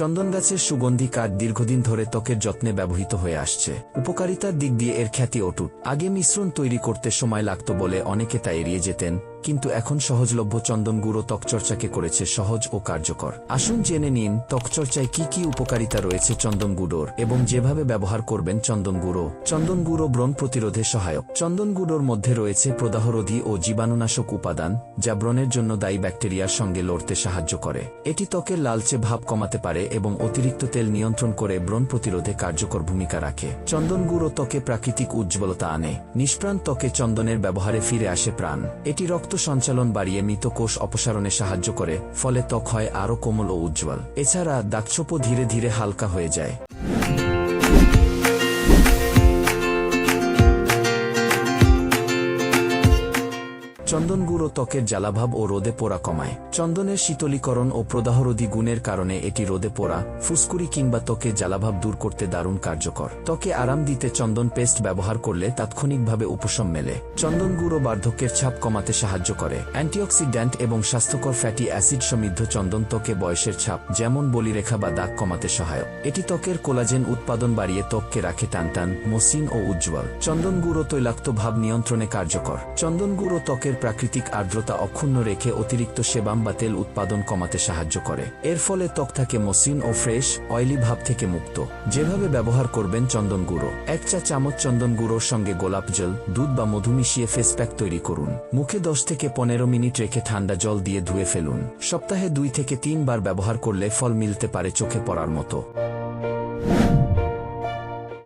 চন্দন গাছের সুগন্ধি কাঠ দীর্ঘদিন ধরে ত্বকের যত্নে ব্যবহৃত হয়ে আসছে। উপকারিতার দিক দিয়ে এর খ্যাতি অটুট। আগে মিশ্রণ তৈরি করতে সময় লাগত বলে অনেকে তা এড়িয়ে যেতেন। কিন্তু এখন সহজলভ্য চন্দন গুঁড়ো ত্বকচর্চাকে করেছে সহজ ও কার্যকর। আসুন জেনে নিন ত্বকচর্চায় কি কি উপকারিতা রয়েছে চন্দন গুঁড়োর এবং যেভাবে ব্যবহার করবেন চন্দন গুঁড়ো। চন্দন গুঁড়ো ব্রণ প্রতিরোধে সহায়ক। চন্দন গুঁড়োর মধ্যে রয়েছে প্রদাহরোধী ও জীবাণুনাশক উপাদান, যা ব্রণের জন্য দায়ী ব্যাকটেরিয়ার সঙ্গে লড়তে সাহায্য করে। এটি ত্বকের লালচে ভাব কমাতে পারে এবং অতিরিক্ত তেল নিয়ন্ত্রণ করে ব্রণ প্রতিরোধে কার্যকর ভূমিকা রাখে। চন্দন গুঁড়ো ত্বকে প্রাকৃতিক উজ্জ্বলতা আনে। নিষ্প্রাণ ত্বকে চন্দনের ব্যবহারে ফিরে আসে প্রাণ। এটি রক্ত সঞ্চালন বাড়িয়ে মৃতকোষ অপসারণে সাহায্য করে, ফলে ত্বক হয় আরও কোমল ও উজ্জ্বল। এছাড়া দাগছোপও ধীরে ধীরে হালকা হয়ে যায়। চন্দন গুঁড়ো ত্বকের জ্বালাভাব ও রোদে পোড়া কমায়। চন্দনের শীতলীকরণ ও প্রদাহরোধী গুণের কারণে এটি রোদে পোড়া, ফুসকুড়ি কিংবা ত্বকে জ্বালাভাব দূর করতে দারুণ কার্যকর। ত্বকে আরাম দিতে চন্দন পেস্ট ব্যবহার করলে তাৎক্ষণিকভাবে উপশম মেলে। চন্দন গুঁড়ো বার্ধক্যের ছাপ কমাতে সাহায্য করে। অ্যান্টিঅক্সিড্যান্ট এবং স্বাস্থ্যকর ফ্যাটি অ্যাসিড সমৃদ্ধ চন্দন ত্বকে বয়সের ছাপ, যেমন বলিরেখা বা দাগ কমাতে সহায়ক। এটি ত্বকের কোলাজেন উৎপাদন বাড়িয়ে ত্বককে রাখে টানটান মসৃণ ও উজ্জ্বল। চন্দন গুঁড়ো তৈলাক্ত ভাব নিয়ন্ত্রণে কার্যকর। চন্দন গুঁড়ো ত্বকের প্রাকৃতিক আর্দ্রতা অক্ষুণ্ণ রেখে অতিরিক্ত সেবাম বা তেল উৎপাদন কমাতে সাহায্য করে। এর ফলে ত্বক থাকে মসৃণ ও ফ্রেশ অয়েলি ভাব থেকে মুক্ত। যেভাবে ব্যবহার করবেন চন্দন গুঁড়ো। এক চা চামচ চন্দন গুঁড়োর সঙ্গে গোলাপ জল, দুধ বা মধু মিশিয়ে ফেস প্যাক তৈরি করুন। মুখে দশ থেকে পনেরো মিনিট রেখে ঠান্ডা জল দিয়ে ধুয়ে ফেলুন। সপ্তাহে দুই থেকে তিনবার ব্যবহার করলে ফল মিলতে পারে চোখে পড়ার মতো।